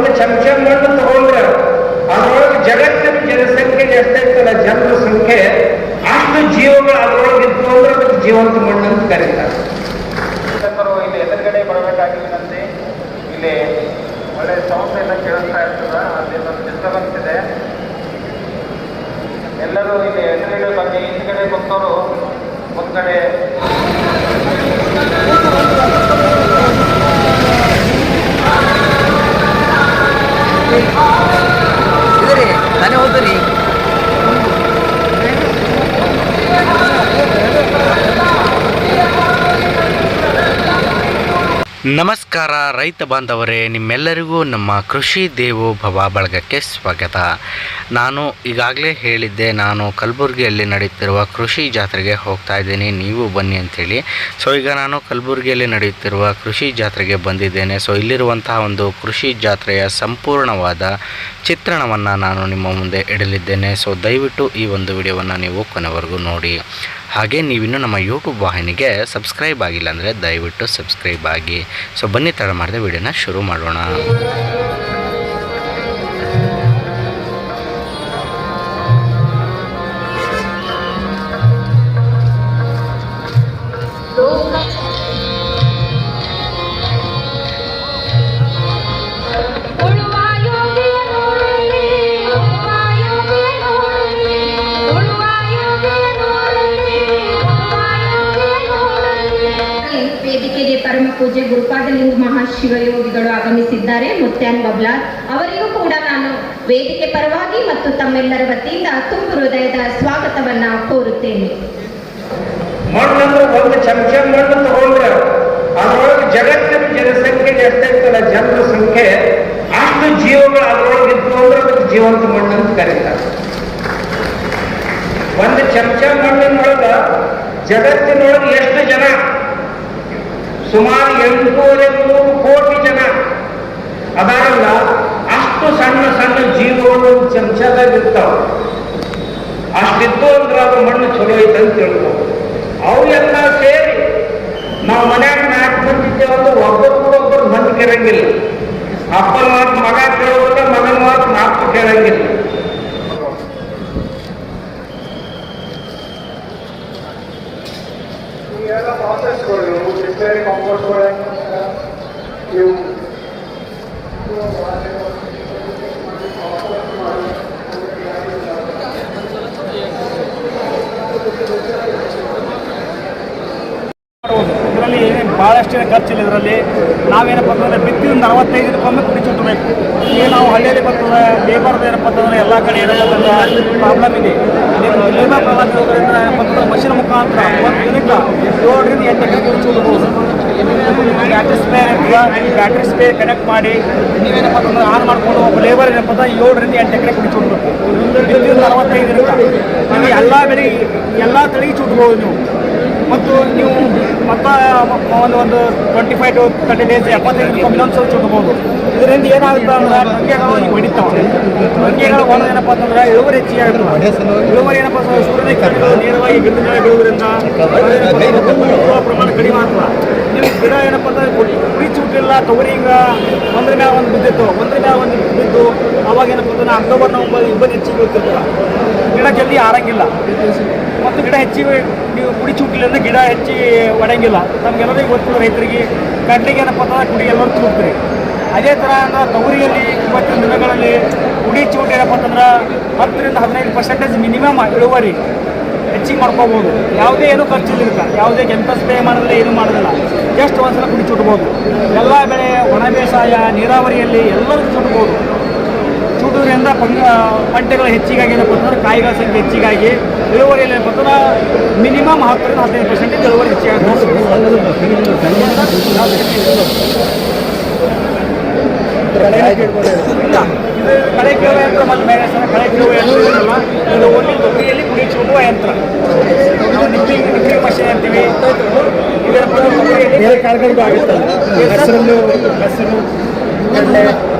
ಒಂದು ಚಮಚ ಮಣ್ಣು ತಗೊಂಡ್ರೆ ಅದರೊಳಗೆ ಜಗತ್ತಿನ ಜನಸಂಖ್ಯೆ ಎಷ್ಟೈತಲ್ಲ ಜನರ ಸಂಖ್ಯೆ, ಅಷ್ಟು ಜೀವಗಳು ಅದರೊಳಗೆ ಇದ್ದು ಅಂದ್ರೆ ಅದಕ್ಕೆ ಜೀವಂತ ಮಣ್ಣು ಅಂತ ಕರೀತಾರೆ. ಇಲ್ಲಿ ಎದುರುಗಡೆ ಬರಬೇಕಾಗಿಲ್ಲಂತೆ ಇಲ್ಲಿ ಒಳ್ಳೆ ಸೌಂಡ್ ಎಲ್ಲ ಕೇಳಿಸ್ತಾ ಇರ್ತದ, ಅಲ್ಲಿ ಒಂದು ಡಿಸ್ಟರ್ಬೆನ್ಸ್ ಇದೆ. ಎಲ್ಲರೂ ಇಲ್ಲಿ ಎದುರುಗಡೆ ಬನ್ನಿ ಹಿಂದ್ಗಡೆ ಬಂದವರು ಮುಂದ್ಗಡೆ ನಮಸ್ಕಾರ ರೈತ ಬಾಂಧವರೇ, ನಿಮ್ಮೆಲ್ಲರಿಗೂ ನಮ್ಮ ಕೃಷಿ ದೇವೋ ಭವ ಬಳಗಕ್ಕೆ ಸ್ವಾಗತ. ನಾನು ಈಗಾಗಲೇ ಹೇಳಿದ್ದೆ, ನಾನು ಕಲಬುರಗಿಯಲ್ಲಿ ನಡೆಯುತ್ತಿರುವ ಕೃಷಿ ಜಾತ್ರೆಗೆ ಹೋಗ್ತಾ ಇದ್ದೀನಿ. ನೀವು ಬನ್ನಿ ಅಂಥೇಳಿ. ಸೊ ಈಗ ನಾನು ಕಲಬುರಗಿಯಲ್ಲಿ ನಡೆಯುತ್ತಿರುವ ಕೃಷಿ ಜಾತ್ರೆಗೆ ಬಂದಿದ್ದೇನೆ. ಸೊ ಇಲ್ಲಿರುವಂತಹ ಒಂದು ಕೃಷಿ ಜಾತ್ರೆಯ ಸಂಪೂರ್ಣವಾದ ಚಿತ್ರಣವನ್ನು ನಾನು ನಿಮ್ಮ ಮುಂದೆ ಇಡಲಿದ್ದೇನೆ. ಸೊ ದಯವಿಟ್ಟು ಈ ಒಂದು ವಿಡಿಯೋವನ್ನು ನೀವು ಕೊನೆವರೆಗೂ ನೋಡಿ. ಹಾಗೆ ನೀವಿನ್ನು ನಮ್ಮ ಯೂಟ್ಯೂಬ್ ವಾಹಿನಿಗೆ ಸಬ್ಸ್ಕ್ರೈಬ್ ಆಗಿಲ್ಲ ಅಂದರೆ ದಯವಿಟ್ಟು ಸಬ್ಸ್ಕ್ರೈಬ್ ಆಗಿ. ಸೊ ಬನ್ನಿ ತಡ ಮಾಡಿದೆ ವಿಡಿಯೋನ ಶುರು ಮಾಡೋಣ. ಗುರುಪಾದಲಿಂಗ ಮಹಾಶಿವಯೋಗಿಗಳು ಆಗಮಿಸಿದ್ದಾರೆ. ಮುತ್ಯಾನ್ ಬಬ್ಲಾರ್ ಅವರಿಗೂ ಕೂಡ ನಾನು ವೇದಿಕೆ ಪರವಾಗಿ ಮತ್ತು ತಮ್ಮೆಲ್ಲರ ವತಿಯಿಂದ ತುಂಬು ಹೃದಯದ ಸ್ವಾಗತವನ್ನ ಕೋರುತ್ತೇನೆ. ಒಂದು ಚಮಚ ಮಣ್ಣು ತಗೊಂಡ್ರೆ ಅದ್ರೊಳಗೆ ಜಗತ್ತಿನ ಜನಸಂಖ್ಯೆ ಎಷ್ಟೈತಲ್ಲ ಜನರ ಸಂಖ್ಯೆ, ಅಷ್ಟು ಜೀವಗಳು ಅದರೊಳಗೆ ಇದ್ದು ಅಂದ್ರೆ ಅದಕ್ಕೆ ಜೀವಂತ ಮಣ್ಣು ಅಂತ ಕರೀತಾರೆ. ಒಂದು ಚಮಚ ಮಣ್ಣಿನೊಳಗ ಜಗತ್ತಿನೊಳಗೆ ಎಷ್ಟು ಜನ ಸುಮಾರು ಎಂಟೂವರೆ ಮೂರು ಕೋಟಿ ಜನ. ಅದಾರಲ್ಲ, ಅಷ್ಟು ಸಣ್ಣ ಸಣ್ಣ ಜೀವಗಳು ಒಂದು ಚಮಚದಾಗ ಇರ್ತಾವ. ಅಷ್ಟಿದ್ದು ಅಂದ್ರೆ ಅದು ಮಣ್ಣು ಚಲೋ ಐತೆ ಅಂತ ತಿಳ್ಬೋದು ಅವು ಎಲ್ಲ ಸೇರಿ ನಾವು ಮನ್ಯಾಗ ನಾಲ್ಕು ಬಂದಿದ್ದೇವೆ ಅಂದ್ರೆ ಒಬ್ಬರು ಒಬ್ಬರು ಹೊಂದಿಕೆ ಕೇಳಂಗಿಲ್ಲ. ಅಪ್ಪನ ಮಾತು ಮಗ ಕೇಳೋದ್ರೆ ಮಗನ ಮಾತು ನಾಲ್ಕು ಕೇಳಂಗಿಲ್ಲ ಈ ಎಲ್ಲ ಡಿಸ್ಟರಿ ಕಾಂಪೋಸ್ಟ್ಗಳು ಇವು ಇದರಲ್ಲಿ ಭಾಳಷ್ಟು ಖರ್ಚಿಲ್ಲ ಇದರಲ್ಲಿ. ನಾವೇನಪ್ಪ ಅಂತಂದರೆ ಬಿತ್ತಿ ಒಂದು ಅರವತ್ತೈದು ದಿನಕ್ಕೊಮ್ಮೆ ಕುಡಿ ಚುಟ್ಟಬೇಕು. ಈಗ ನಾವು ಹಳ್ಳಿಯಲ್ಲಿ ಬರ್ತದೆ ಲೇಬರ್ದು ಏನಪ್ಪ ಅಂತಂದರೆ ಎಲ್ಲ ಕಡೆ ಏನಪ್ಪ ಪ್ರಾಬ್ಲಮ್ ಇದೆ. ಲೇಬರ್ ಪ್ರಾಬ್ಲಮ್ ಮತ್ತು ಮಷಿನ್ ಮುಖಾಂತರ ಒಂದು ಯೂನಿಟ್ ಏಳರಿಂದ ಎಂಟು ಎಕರೆ ಕುಡಿ ಚುಟ್ಟಬಹುದು battery spray battery spray connect ಮಾಡಿ ನೀವೇನಪ್ಪ ಅಂದ್ರೆ ಆನ್ ಮಾಡ್ಕೊಂಡು ಒಬ್ಬ ಲೇಬರ್ ಏನಪ್ಪ ಅಂದ್ರೆ ಏಳರಿಂದ ಎಂಟು ಎಕರೆ ಕುಡಿ ಚುಟ್ಟಬೇಕು ಬಿತ್ತಿದ್ದು ಅರವತ್ತೈದು ದಿನಕ್ಕೆ ನೀವು ಎಲ್ಲ ಬೆಳೆ, ಎಲ್ಲ ತಳಿಗೆ ಚುಟ್ಬೋದು ನೀವು. ಮತ್ತು ನೀವು ಮತ್ತ ಒಂದು ಒಂದು twenty five to thirty days ಎಪ್ಪತ್ತೈದು ಇನ್ನೊಂದು ಸ್ವಲ್ಪ ಚುಟ್ಬೋದು ಇದರಿಂದ ಏನಾಗುತ್ತೆ ಅಂದ್ರೆ ಟೊಂಗೆಗಳು ಈಗ ಹೊಡಿತಾವೆ. ಟೊಂಗೆಗಳು ಏನಪ್ಪ ಅಂತಂದ್ರೆ ಇಳುವರಿ ಹೆಚ್ಚಿಗೆ ಆಗುತ್ತೆ. ಇಳುವರಿ ಏನಪ್ಪ ಅಂತಂದ್ರೆ ಸೂರ್ಯನ ನೇರವಾಗಿ ಗಿಡಗಳ ಇಳುವ ಪ್ರಮಾಣ ಕಡಿಮೆ ಆಗ್ತದೆ. ನೀವು ಗಿಡ ಏನಪ್ಪ ಅಂತಂದ್ರೆ ಕುಡಿ ಚುಟ್ಟಿಲ್ಲ ತೊಗರಿ ಹಿಂಗ ಒಂದ್ರ ಮ್ಯಾಗ ಒಂದು ಬಿದ್ದಿತ್ತು. ಒಂದ್ರ ಮ್ಯಾಗ ಒಂದು ಬಿದ್ದು ಅವಾಗ ಏನಪ್ಪ ಅಂತಂದ್ರೆ ಅಕ್ಟೋಬರ್, ನವಂಬರ್ ಇಬ್ಬರು ಹೆಚ್ಚಿಗೆ ಬೀಳ್ತಿರ್ತದೆ. ಗಿಡ ಜಲ್ದಿ ಆರಂಗಿಲ್ಲ. ಮತ್ತು ಗಿಡ ಹೆಚ್ಚಿ ನೀವು ಕುಡಿ ಅಂದ್ರೆ ಗಿಡ ಹೆಚ್ಚಿ ಒಡೆಯಂಗಿಲ್ಲ ನಮ್ಗೆಲ್ಲರಿಗೂ ಗೊತ್ತಿಲ್ಲ ರೈತರಿಗೆ ಕಡ್ಲಿಗೆ ಏನಪ್ಪ ಅಂತಂದ್ರೆ ಕುಡಿ ಎಲ್ಲರೂ ಚೂಡ್ತೀರಿ ಅದೇ ಥರ ಅಂದ್ರೆ ತೊಗರಿಯಲ್ಲಿ ಇವತ್ತಿನ ದಿನಗಳಲ್ಲಿ ಕುಡಿ ಚೂಟ್ ಏನಪ್ಪ ಅಂತಂದ್ರೆ ಹತ್ತರಿಂದ ಹದಿನೈದು ಪರ್ಸೆಂಟೇಜ್ ಮಿನಿಮಮ್ ಇಳುವರಿ ಹೆಚ್ಚಿಗೆ ಮಾಡ್ಕೋಬೋದು. ಯಾವುದೇ ಏನು ಖರ್ಚಿಲ್ಲ ಇರುತ್ತೆ ಯಾವುದೇ ಕೆಮಿಕಲ್ ಸ್ಪ್ರೇ ಮಾಡೋದಿಲ್ಲ, ಏನು ಮಾಡೋದಿಲ್ಲ. ಜಸ್ಟ್ ಒಂದ್ಸಲ ಕುಡಿ ಚುಟ್ಬೋದು. ಎಲ್ಲ ಬೆಳೆ ಒಣ ಬೇಸಾಯ, ನೀರಾವರಿಯಲ್ಲಿ ಎಲ್ಲರೂ ಚುಟ್ಬೋದು. ಪಂಗ ಪಂಟೆಗಳು ಹೆಚ್ಚಿಗಾಗಿ ಏನಪ್ಪ ಅಂತಂದ್ರೆ ಕಾಯಿಗಳ ಸಂಖ್ಯೆ ಹೆಚ್ಚಿಗಾಗಿ ಇಳುವರಿಯಲ್ಲಿ ಏನಪ್ಪ ಮಿನಿಮಮ್ ಹತ್ತರಿಂದ ಹದಿನೈದು ಪರ್ಸೆಂಟ್ ಇಳುವರಿ ಹೆಚ್ಚಿಗಾಗಿ ಕಳೆ ಕೀಳುವ ಯಂತ್ರ ಮತ್ತು ಬೇರೆ ಕಳೆ ಕೀಳುವ ಯಂತ್ರ ಇದು ಒಂದು ತೊಗರಿಯಲ್ಲಿ ಕುಡಿ ಚೂಡುವ ಯಂತ್ರ. ನಾವು ನಿಪ್ಪಿ ನಿಪ್ಪಿ ಮಷೀನ್ ಅಂತೀವಿ. ಇದರ ಅಂದ್ರೆ ತೊಗರಿಯಲ್ಲಿ ಹೆಸರು ಆಗುತ್ತಲ್ಲ?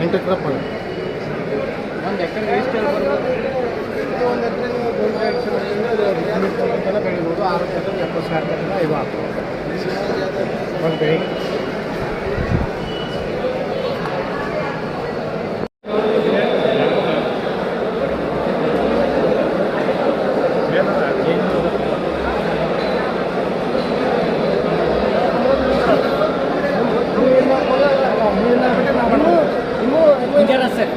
ಎಂಟು ಕ್ರಪ್ ಒಂದು ಎಕರೆ ಎಷ್ಟು ಒಂದು ಎಕರೆ ಬೆಳಿಬೋದು. ಆರು ಎಕರೆ ಎಪ್ಪತ್ತು ಸಾವಿರದಿಂದ ಐವತ್ತು ಒಂದು ಬೆಳೆ ಸರ್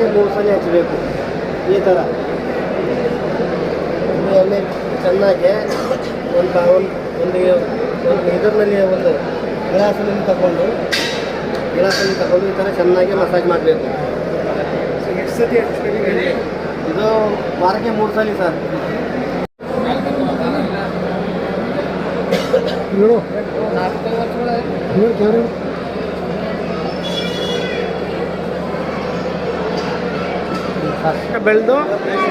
ಈಗ ಒಂದು ಸಲ ಹಚ್ಚಬೇಕು ಈ ಥರ ಎಲ್ಲ ಎಣ್ಣೆ ಚೆನ್ನಾಗಿ ಒಂದು ಒಂದು ಒಂದು ಇದರಲ್ಲಿ ಒಂದು ಗ್ಲಾಸಲ್ಲಿ ತಗೊಂಡು ಗ್ಲಾಸಲ್ಲಿ ತಗೊಂಡು ಈ ಥರ ಚೆನ್ನಾಗಿ ಮಸಾಜ್ ಮಾಡಬೇಕು. ಇದು ವಾರಕ್ಕೆ ಮೂರು ಸಲ ಸರ್. ಹೇಳು ಬೆಳೆದು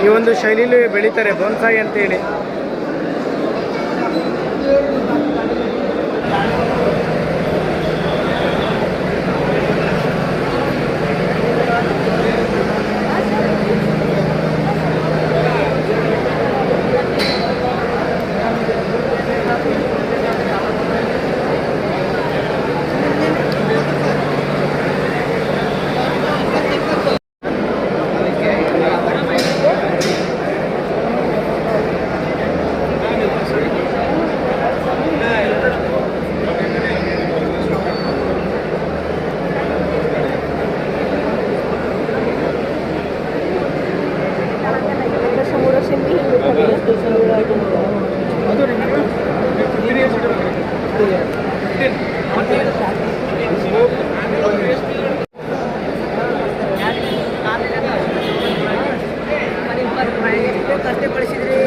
ಈ ಒಂದು ಶೈಲಿಲಿ ಬೆಳೀತಾರೆ ಬೊನ್ಸಾಯಿ ಅಂತೇಳಿ ಕಷ್ಟಪಡಿಸಿದ್ರಿ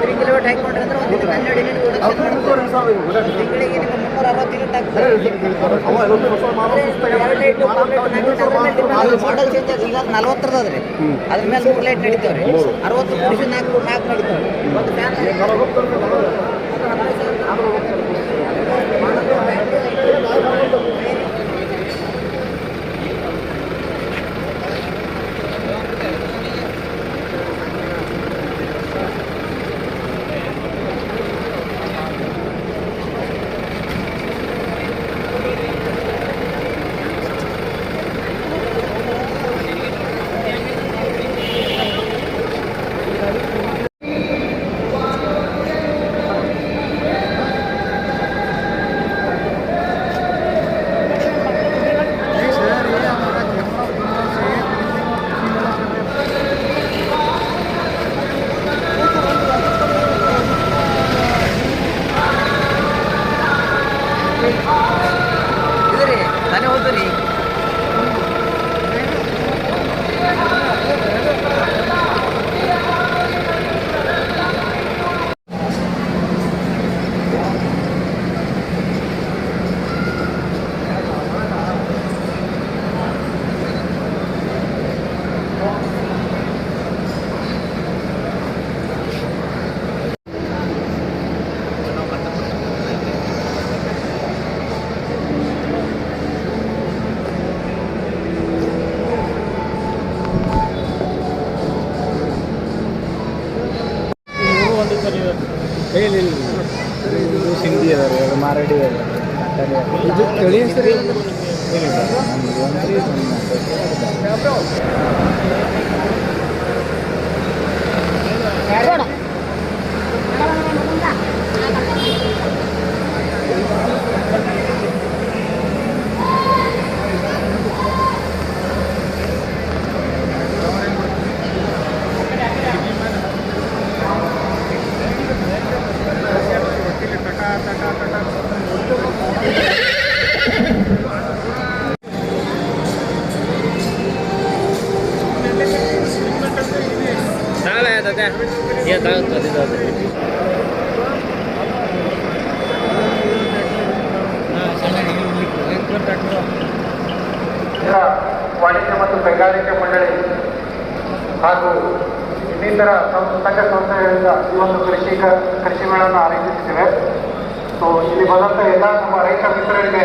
ತ್ರೀ ಕಿಲೋಮೀಟರ್ ಹಾಕೊಂಡ್ರೆ ಅಂದ್ರೆ ಒಂದು ದಿನ ಹನ್ನೆರಡು ಯೂನಿಟ್ ತಿಂಗಳಿಗೆ ನಿಮ್ಮ ಮುನ್ನೂರ ಅರವತ್ತು ಯೂನಿಟ್ ಮಾಡಲ್ ಚೇಂಜ್ ಆಗಿ ಈಗ ನಲ್ವತ್ತರದ ಅದ್ರಿ ಮೇಲೆ ಮೂರು ಲೈಟ್ ನಡೀತಾವ್ರಿ. ಅರವತ್ತು ನಾಲ್ಕು ನಾಲ್ಕು ನಡೀತಾವ್ರಿ. Fan Gracias. ವಾಣಿಜ್ಯ ಮತ್ತು ಕೈಗಾರಿಕೆ ಮಂಡಳಿ ಹಾಗೂ ಇನ್ನಿತರ ಸಂಘ ಸಂಸ್ಥೆಗಳಿಂದ ಈ ಒಂದು ಕೃಷಿ ಕೃಷಿಗಳನ್ನು ಆರಂಭಿಸಿದ್ದೇವೆ ಸೊ ಇಲ್ಲಿ ಬಂದಂಥ ಎಲ್ಲ ನಮ್ಮ ರೈತ ಮಿತ್ರರಿಗೆ